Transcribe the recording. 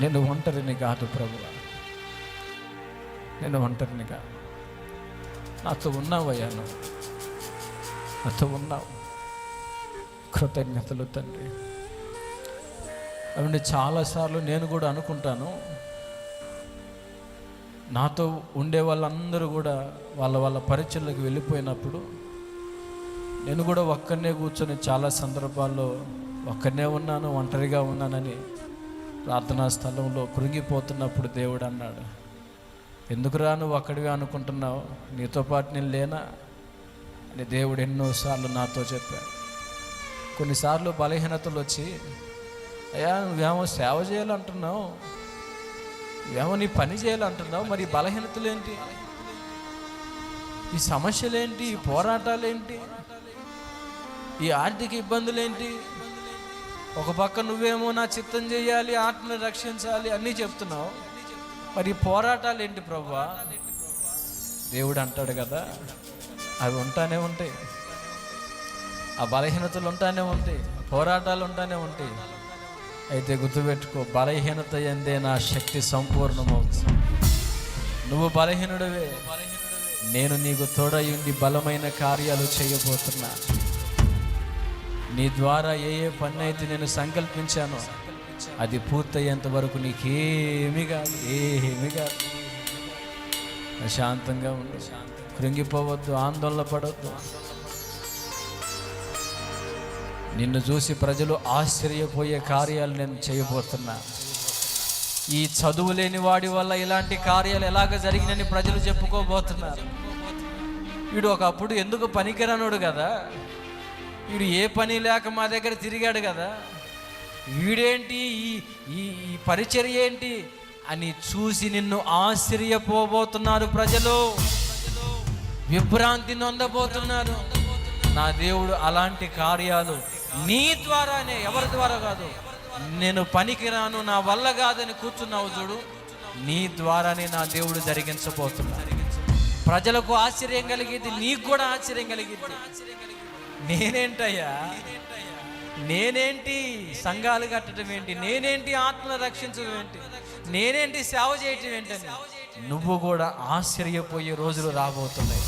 నేను ఒంటరిని కాదు ప్రభు. నేను ఒంటరిని కాదు. నాతో ఉన్నావయ్యా నువ్వు. నాతో ఉన్నావు. కృతజ్ఞతలు తండ్రి. అవండి చాలాసార్లు నేను కూడా అనుకుంటాను నాతో ఉండే వాళ్ళందరూ కూడా వాళ్ళ వాళ్ళ పరీక్షలకు వెళ్ళిపోయినప్పుడు నేను కూడా ఒక్కనే కూర్చొని చాలా సందర్భాల్లో ఒక్కనే ఉన్నాను ఒంటరిగా ఉన్నానని ప్రార్థనా స్థలంలో కృంగిపోతున్నప్పుడు దేవుడు అన్నాడు ఎందుకురా నువ్వు అక్కడివి అనుకుంటున్నావు? నీతో పాటు నేను లేనా? అని దేవుడు ఎన్నోసార్లు నాతో చెప్పాడు. కొన్నిసార్లు బలహీనతలు వచ్చి అయ్యా నువ్వేమో సేవ చేయాలంటున్నావు? నువ్వేమో నీ పని చేయాలంటున్నావు? మరి ఈ బలహీనతలు ఏంటి? ఈ సమస్యలేంటి ఈ పోరాటాలేంటి ఈ ఆర్థిక ఇబ్బందులేంటి ఒక పక్క నువ్వేమో నా చిత్తం చేయాలి ఆత్మను రక్షించాలి అన్నీ చెప్తున్నావు. మరి పోరాటాలు ఏంటి ప్రభా? దేవుడు అంటాడు కదా అవి ఉంటానే ఉంటాయి. ఆ బలహీనతలు ఉంటానే ఉంటాయి పోరాటాలు ఉంటానే ఉంటాయి. అయితే గుర్తుపెట్టుకో బలహీనత ఎందే నా శక్తి సంపూర్ణమవుతుంది. నువ్వు బలహీనుడివే. నేను నీకు తోడయుండి బలమైన కార్యాలు చేయబోతున్నా. నీ ద్వారా ఏ ఏ పని అయితే నేను సంకల్పించానో అది పూర్తయ్యేంత వరకు నీకేమి కాదు ఏమి కాదు. ప్రశాంతంగా ఉండు. కృంగిపోవద్దు ఆందోళన పడవద్దు నిన్ను చూసి ప్రజలు ఆశ్చర్యపోయే కార్యాలు నేను చేయబోతున్నా. ఈ చదువు లేని వాడి వల్ల ఇలాంటి కార్యాలు ఎలాగ జరిగినని ప్రజలు చెప్పుకోబోతున్నారు. వీడు ఒకప్పుడు ఎందుకు పనికిరానుడు కదా? వీడు ఏ పని లేక మా దగ్గర తిరిగాడు కదా. వీడేంటి? ఈ ఈ ఈ పరిచర్య ఏంటి? అని చూసి నిన్ను ఆశ్చర్యపోబోతున్నారు ప్రజలు. విభ్రాంతి నొందబోతున్నారు. నా దేవుడు అలాంటి కార్యాలు నీ ద్వారానే ఎవరి ద్వారా కాదు. నేను పనికిరాను నా వల్ల కాదని కూర్చున్నావు చూడు. నీ ద్వారానే నా దేవుడు జరిగించబోతున్నాడు. ప్రజలకు ఆశ్చర్యం కలిగేది నీకు కూడా ఆశ్చర్యం కలిగింది. నేనేంటయ్యా? నేనేంటి సంఘాలు కట్టడం ఏంటి? నేనేంటి ఆత్మను రక్షించడం ఏంటి? నేనేంటి సేవ చేయటం ఏంటని నువ్వు కూడా ఆశ్చర్యపోయే రోజులు రాబోతున్నాయి.